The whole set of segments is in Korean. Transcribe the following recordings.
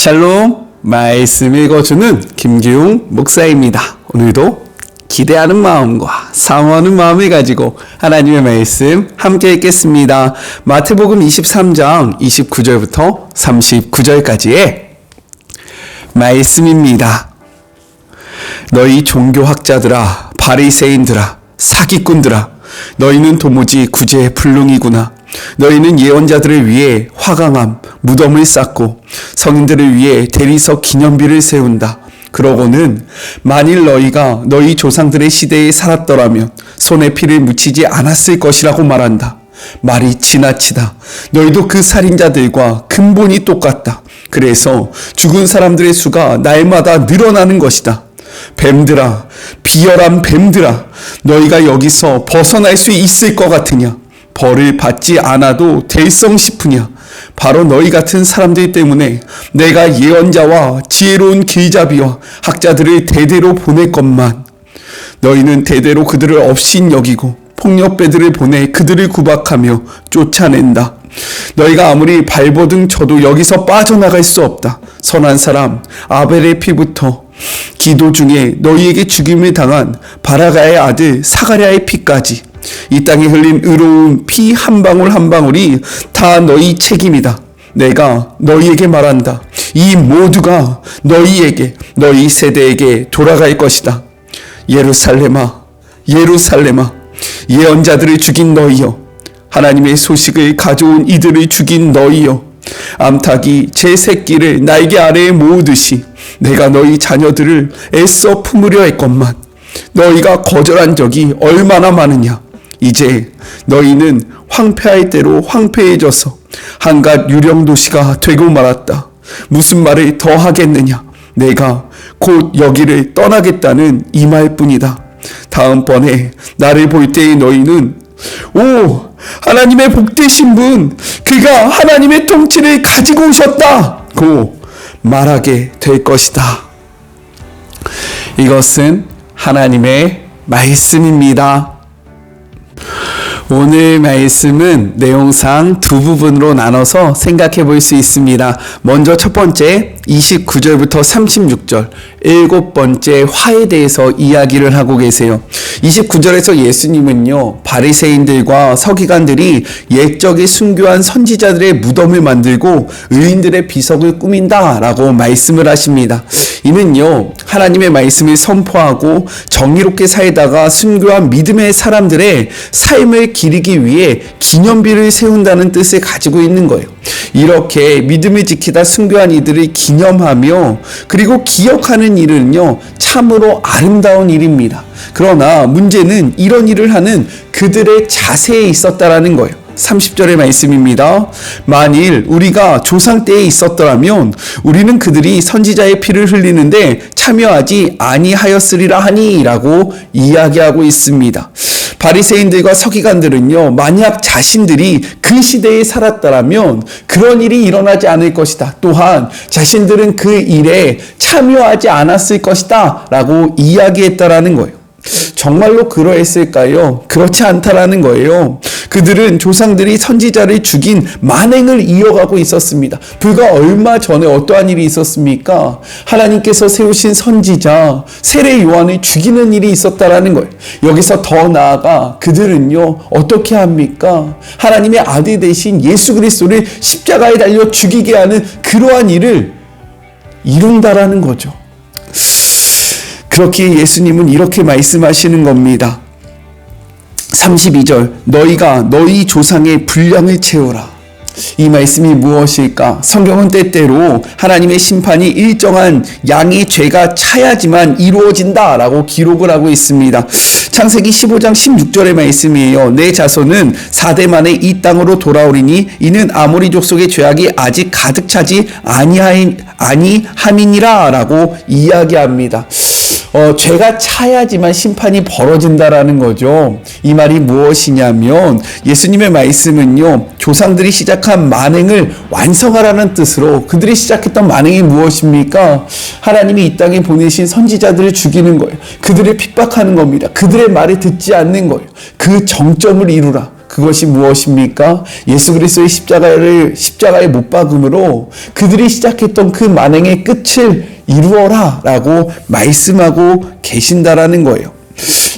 샬롬 말씀 읽어주는 김기웅 목사입니다. 오늘도 기대하는 마음과 사모하는 마음을 가지고 하나님의 말씀 함께 읽겠습니다. 마태복음 23장 29절부터 39절까지의 말씀입니다. 너희 종교학자들아 바리새인들아 사기꾼들아 너희는 도무지 구제의 불능이구나. 너희는 예언자들을 위해 화강암 무덤을 쌓고 성인들을 위해 대리석 기념비를 세운다. 그러고는 만일 너희가 너희 조상들의 시대에 살았더라면 손에 피를 묻히지 않았을 것이라고 말한다. 말이 지나치다. 너희도 그 살인자들과 근본이 똑같다. 그래서 죽은 사람들의 수가 날마다 늘어나는 것이다. 뱀들아, 비열한 뱀들아, 너희가 여기서 벗어날 수 있을 것 같으냐? 벌을 받지 않아도 될성 싶으냐? 바로 너희 같은 사람들 때문에 내가 예언자와 지혜로운 길잡이와 학자들을 대대로 보냈건만 너희는 대대로 그들을 업신 여기고 폭력배들을 보내 그들을 구박하며 쫓아낸다. 너희가 아무리 발버둥 쳐도 여기서 빠져나갈 수 없다. 선한 사람 아벨의 피부터 기도 중에 너희에게 죽임을 당한 바라가의 아들 사가랴의 피까지 이 땅에 흘린 의로운 피 한 방울 한 방울이 다 너희 책임이다. 내가 너희에게 말한다. 이 모두가 너희에게 너희 세대에게 돌아갈 것이다. 예루살렘아 예루살렘아 예언자들을 죽인 너희여 하나님의 소식을 가져온 이들을 죽인 너희여 암탉이 제 새끼를 날개 아래에 모으듯이 내가 너희 자녀들을 애써 품으려 했건만 너희가 거절한 적이 얼마나 많으냐 이제 너희는 황폐할 대로 황폐해져서 한갓 유령 도시가 되고 말았다 무슨 말을 더 하겠느냐 내가 곧 여기를 떠나겠다는 이 말뿐이다 다음번에 나를 볼 때의 너희는 오 하나님의 복되신 분 그가 하나님의 통치를 가지고 오셨다고 말하게 될 것이다. 이것은 하나님의 말씀입니다. 오늘 말씀은 내용상 두 부분으로 나눠서 생각해 볼 수 있습니다. 먼저 첫 번째 29절부터 36절 일곱 번째 화에 대해서 이야기를 하고 계세요. 29절에서 예수님은요 바리새인들과 서기관들이 옛적에 순교한 선지자들의 무덤을 만들고 의인들의 비석을 꾸민다라고 말씀을 하십니다. 이는요 하나님의 말씀을 선포하고 정의롭게 살다가 순교한 믿음의 사람들의 삶을 기리기 위해 기념비를 세운다는 뜻을 가지고 있는 거예요. 이렇게 믿음을 지키다 순교한 이들을 기념하며 그리고 기억하는 일은요 참으로 아름다운 일입니다. 그러나 문제는 이런 일을 하는 그들의 자세에 있었다라는 거예요. 30절의 말씀입니다. 만일 우리가 조상 때에 있었더라면 우리는 그들이 선지자의 피를 흘리는데 참여하지 아니하였으리라 하니라고 이야기하고 있습니다. 바리새인들과 서기관들은요. 만약 자신들이 그 시대에 살았더라면 그런 일이 일어나지 않을 것이다. 또한 자신들은 그 일에 참여하지 않았을 것이다라고 이야기했다라는 거예요. 정말로 그러했을까요? 그렇지 않다라는 거예요. 그들은 조상들이 선지자를 죽인 만행을 이어가고 있었습니다. 불과 얼마 전에 어떠한 일이 있었습니까? 하나님께서 세우신 선지자 세례 요한을 죽이는 일이 있었다라는 거예요. 여기서 더 나아가 그들은요 어떻게 합니까? 하나님의 아들 대신 예수 그리스도를 십자가에 달려 죽이게 하는 그러한 일을 이룬다라는 거죠. 그렇게 예수님은 이렇게 말씀하시는 겁니다. 32절 너희가 너희 조상의 분량을 채우라. 이 말씀이 무엇일까? 성경은 때때로 하나님의 심판이 일정한 양의 죄가 차야지만 이루어진다라고 기록을 하고 있습니다. 창세기 15장 16절의 말씀이에요. 내 자손은 4대 만에 이 땅으로 돌아오리니 이는 아모리 족속의 죄악이 아직 가득 차지 아니함이니라라고 이야기합니다. 어, 죄가 차야지만 심판이 벌어진다라는 거죠. 이 말이 무엇이냐면 예수님의 말씀은요. 조상들이 시작한 만행을 완성하라는 뜻으로 그들이 시작했던 만행이 무엇입니까? 하나님이 이 땅에 보내신 선지자들을 죽이는 거예요. 그들을 핍박하는 겁니다. 그들의 말을 듣지 않는 거예요. 그 정점을 이루라. 그것이 무엇입니까? 예수 그리스도의 십자가를 십자가에 못 박음으로 그들이 시작했던 그 만행의 끝을 이루어라라고 말씀하고 계신다라는 거예요.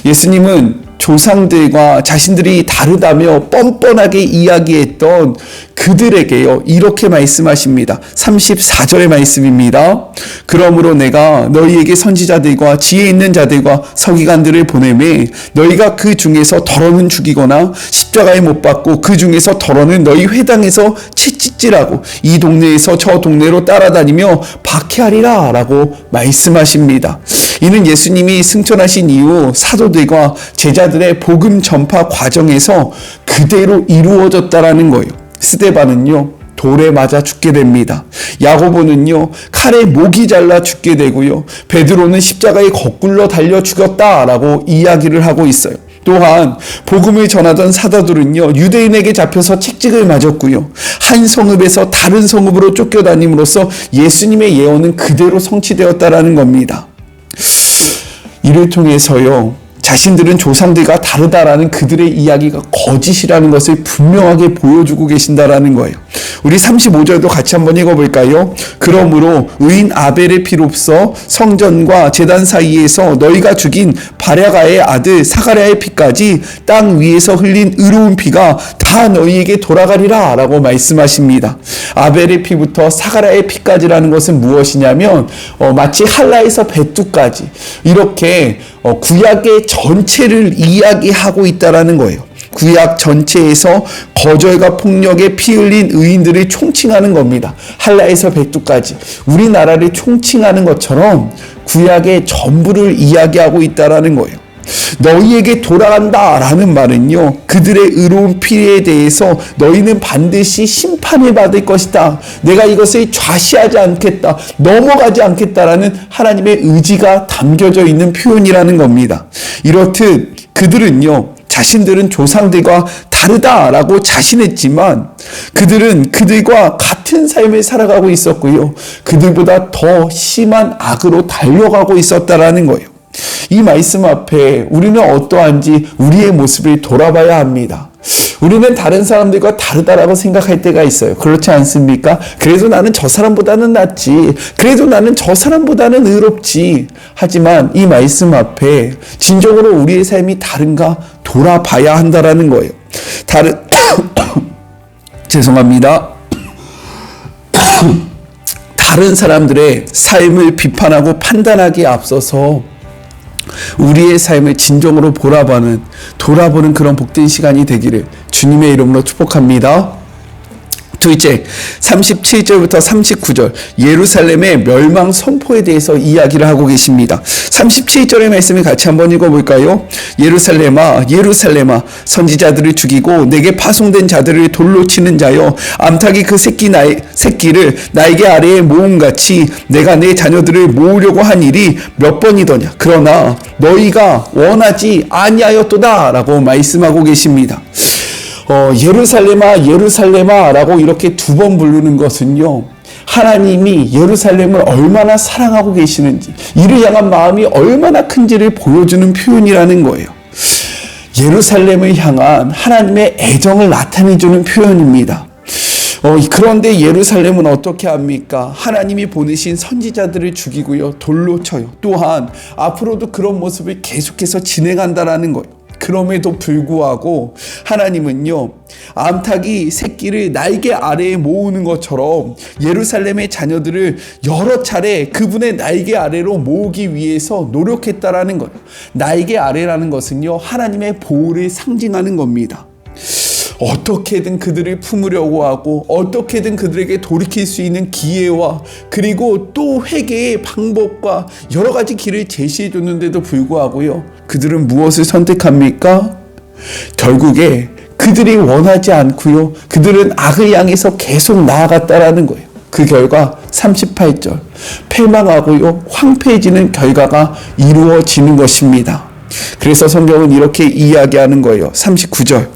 예수님은 조상들과 자신들이 다르다며 뻔뻔하게 이야기했던 그들에게요, 이렇게 말씀하십니다. 34절의 말씀입니다. 그러므로 내가 너희에게 선지자들과 지혜 있는 자들과 서기관들을 보내매 너희가 그 중에서 덜어는 죽이거나 십자가에 못 박고 그 중에서 덜어는 너희 회당에서 채찍질하고 이 동네에서 저 동네로 따라다니며 박해하리라 라고 말씀하십니다. 이는 예수님이 승천하신 이후 사도들과 제자들의 복음 전파 과정에서 그대로 이루어졌다라는 거예요. 스데반은요. 돌에 맞아 죽게 됩니다. 야고보는요. 칼에 목이 잘라 죽게 되고요. 베드로는 십자가에 거꾸로 달려 죽었다라고 이야기를 하고 있어요. 또한 복음을 전하던 사도들은요 유대인에게 잡혀서 책찍을 맞았고요 한 성읍에서 다른 성읍으로 쫓겨다님으로써 예수님의 예언은 그대로 성취되었다라는 겁니다. 이를 통해서요 자신들은 조상들과 다르다라는 그들의 이야기가 거짓이라는 것을 분명하게 보여주고 계신다라는 거예요. 우리 35절도 같이 한번 읽어볼까요? 그러므로 의인 아벨의 피로써 성전과 재단 사이에서 너희가 죽인 바랴가의 아들 사가랴의 피까지 땅 위에서 흘린 의로운 피가 다 너희에게 돌아가리라 라고 말씀하십니다. 아벨의 피부터 사가랴의 피까지라는 것은 무엇이냐면 어, 마치 할라에서 베뚜까지 이렇게 어, 구약의 전체를 이야기하고 있다라는 거예요. 구약 전체에서 거절과 폭력에 피 흘린 의인들을 총칭하는 겁니다. 한라에서 백두까지 우리나라를 총칭하는 것처럼 구약의 전부를 이야기하고 있다라는 거예요. 너희에게 돌아간다 라는 말은요, 그들의 의로운 피에 대해서 너희는 반드시 심판을 받을 것이다. 내가 이것을 좌시하지 않겠다. 넘어가지 않겠다라는 하나님의 의지가 담겨져 있는 표현이라는 겁니다. 이렇듯 그들은요, 자신들은 조상들과 다르다라고 자신했지만 그들은 그들과 같은 삶을 살아가고 있었고요. 그들보다 더 심한 악으로 달려가고 있었다라는 거예요. 이 말씀 앞에 우리는 어떠한지 우리의 모습을 돌아봐야 합니다. 우리는 다른 사람들과 다르다라고 생각할 때가 있어요. 그렇지 않습니까? 그래도 나는 저 사람보다는 낫지. 그래도 나는 저 사람보다는 의롭지. 하지만 이 말씀 앞에 진정으로 우리의 삶이 다른가 돌아봐야 한다라는 거예요. 다른 죄송합니다. 다른 사람들의 삶을 비판하고 판단하기에 앞서서 우리의 삶을 진정으로 보라보는 돌아보는 그런 복된 시간이 되기를 주님의 이름으로 축복합니다. 둘째, 37절부터 39절 예루살렘의 멸망 선포에 대해서 이야기를 하고 계십니다. 37절의 말씀을 같이 한번 읽어볼까요? 예루살렘아, 예루살렘아, 선지자들을 죽이고 내게 파송된 자들을 돌로 치는 자여, 암탉이 그 새끼 나의 새끼를 나에게 아래에 모음같이 내가 내 자녀들을 모으려고 한 일이 몇 번이더냐? 그러나 너희가 원하지 아니하였도다라고 말씀하고 계십니다. 어, 예루살렘아, 예루살렘아 라고 이렇게 두 번 부르는 것은요, 하나님이 예루살렘을 얼마나 사랑하고 계시는지, 이를 향한 마음이 얼마나 큰지를 보여주는 표현이라는 거예요. 예루살렘을 향한 하나님의 애정을 나타내주는 표현입니다. 어, 그런데 예루살렘은 어떻게 합니까? 하나님이 보내신 선지자들을 죽이고요. 돌로 쳐요. 또한 앞으로도 그런 모습을 계속해서 진행한다라는 거예요. 그럼에도 불구하고 하나님은요 암탉이 새끼를 날개 아래에 모으는 것처럼 예루살렘의 자녀들을 여러 차례 그분의 날개 아래로 모으기 위해서 노력했다라는 거예요. 날개 아래라는 것은요 하나님의 보호를 상징하는 겁니다. 어떻게든 그들을 품으려고 하고 어떻게든 그들에게 돌이킬 수 있는 기회와 그리고 또 회개의 방법과 여러 가지 길을 제시해 줬는데도 불구하고요. 그들은 무엇을 선택합니까? 결국에 그들이 원하지 않고요. 그들은 악을 향해서 계속 나아갔다라는 거예요. 그 결과 38절 패망하고요. 황폐해지는 결과가 이루어지는 것입니다. 그래서 성경은 이렇게 이야기하는 거예요. 39절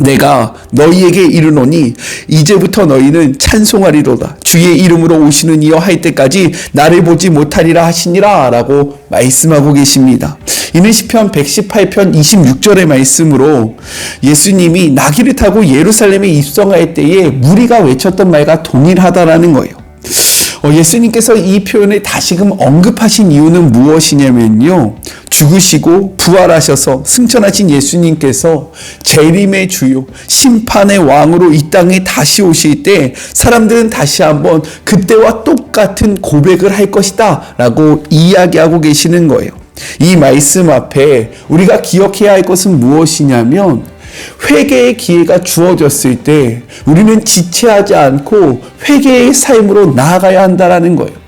내가 너희에게 이르노니 이제부터 너희는 찬송하리로다 주의 이름으로 오시는 이여 할 때까지 나를 보지 못하리라 하시니라라고 말씀하고 계십니다. 이는 시편 118편 26절의 말씀으로 예수님이 나귀를 타고 예루살렘에 입성할 때에 무리가 외쳤던 말과 동일하다라는 거예요. 어, 예수님께서 이 표현을 다시금 언급하신 이유는 무엇이냐면요. 죽으시고 부활하셔서 승천하신 예수님께서 재림의 주요, 심판의 왕으로 이 땅에 다시 오실 때 사람들은 다시 한번 그때와 똑같은 고백을 할 것이다 라고 이야기하고 계시는 거예요. 이 말씀 앞에 우리가 기억해야 할 것은 무엇이냐면 회개의 기회가 주어졌을 때 우리는 지체하지 않고 회개의 삶으로 나아가야 한다라는 거예요.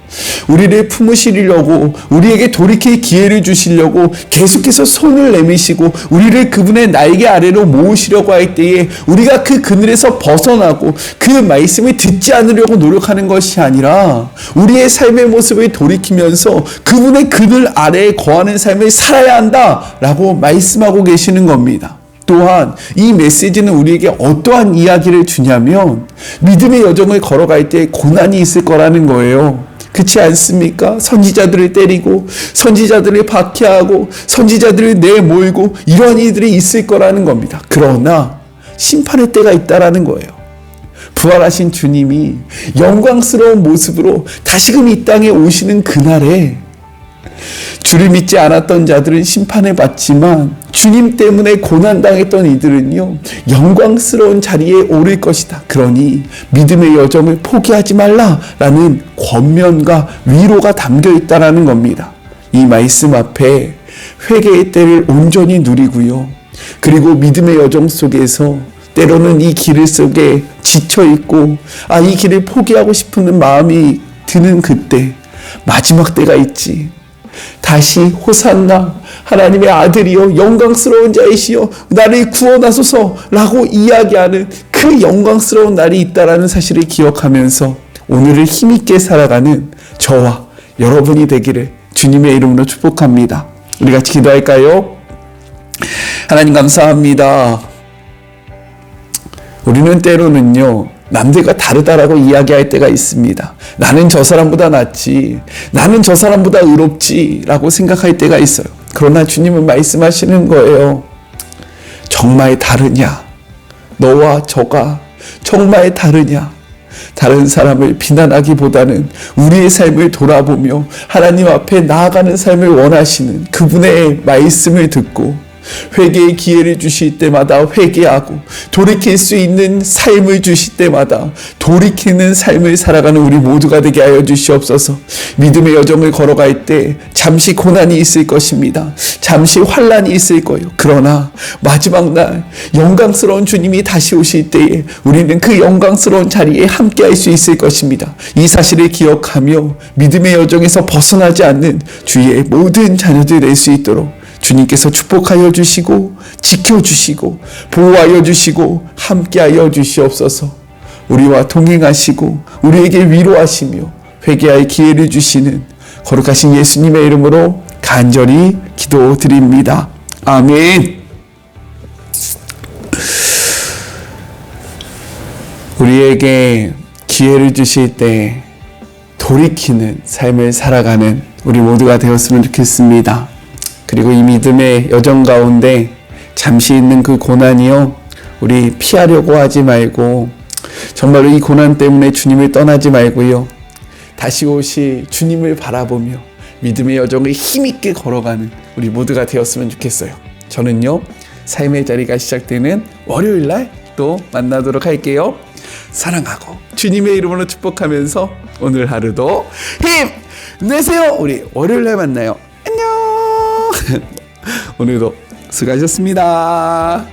우리를 품으시려고 우리에게 돌이킬 기회를 주시려고 계속해서 손을 내미시고 우리를 그분의 날개 아래로 모으시려고 할 때에 우리가 그 그늘에서 벗어나고 그 말씀을 듣지 않으려고 노력하는 것이 아니라 우리의 삶의 모습을 돌이키면서 그분의 그늘 아래에 거하는 삶을 살아야 한다라고 말씀하고 계시는 겁니다. 또한 이 메시지는 우리에게 어떠한 이야기를 주냐면 믿음의 여정을 걸어갈 때 고난이 있을 거라는 거예요. 그렇지 않습니까? 선지자들을 때리고 선지자들을 박해하고 선지자들을 내몰고 이런 일들이 있을 거라는 겁니다. 그러나 심판의 때가 있다라는 거예요. 부활하신 주님이 영광스러운 모습으로 다시금 이 땅에 오시는 그날에 주를 믿지 않았던 자들은 심판을 받지만 주님 때문에 고난당했던 이들은요, 영광스러운 자리에 오를 것이다. 그러니 믿음의 여정을 포기하지 말라라는 권면과 위로가 담겨 있다라는 겁니다. 이 말씀 앞에 회개의 때를 온전히 누리고요. 그리고 믿음의 여정 속에서 때로는 이길 속에 지쳐 있고, 아, 이 길을 포기하고 싶은 마음이 드는 그때, 마지막 때가 있지. 다시 호산나 하나님의 아들이요 영광스러운 자이시여 나를 구원하소서라고 이야기하는 그 영광스러운 날이 있다라는 사실을 기억하면서 오늘을 힘있게 살아가는 저와 여러분이 되기를 주님의 이름으로 축복합니다. 우리 같이 기도할까요? 하나님 감사합니다. 우리는 때로는요 남들과 다르다라고 이야기할 때가 있습니다. 나는 저 사람보다 낫지. 나는 저 사람보다 의롭지. 라고 생각할 때가 있어요. 그러나 주님은 말씀하시는 거예요. 정말 다르냐? 너와 저가 정말 다르냐? 다른 사람을 비난하기보다는 우리의 삶을 돌아보며 하나님 앞에 나아가는 삶을 원하시는 그분의 말씀을 듣고 회개의 기회를 주실 때마다 회개하고 돌이킬 수 있는 삶을 주실 때마다 돌이키는 삶을 살아가는 우리 모두가 되게 하여 주시옵소서. 믿음의 여정을 걸어갈 때 잠시 고난이 있을 것입니다. 잠시 환란이 있을 거예요. 그러나 마지막 날 영광스러운 주님이 다시 오실 때에 우리는 그 영광스러운 자리에 함께 할 수 있을 것입니다. 이 사실을 기억하며 믿음의 여정에서 벗어나지 않는 주의 모든 자녀들 될 수 있도록 주님께서 축복하여 주시고 지켜주시고 보호하여 주시고 함께하여 주시옵소서. 우리와 동행하시고 우리에게 위로하시며 회개할 기회를 주시는 거룩하신 예수님의 이름으로 간절히 기도드립니다. 아멘. 우리에게 기회를 주실 때 돌이키는 삶을 살아가는 우리 모두가 되었으면 좋겠습니다. 그리고 이 믿음의 여정 가운데 잠시 있는 그 고난이요. 우리 피하려고 하지 말고 정말로 이 고난 때문에 주님을 떠나지 말고요. 다시 오시 주님을 바라보며 믿음의 여정을 힘있게 걸어가는 우리 모두가 되었으면 좋겠어요. 저는요. 삶의 자리가 시작되는 월요일 날 또 만나도록 할게요. 사랑하고 주님의 이름으로 축복하면서 오늘 하루도 힘 내세요. 우리 월요일 날 만나요. 오늘도 수고하셨습니다.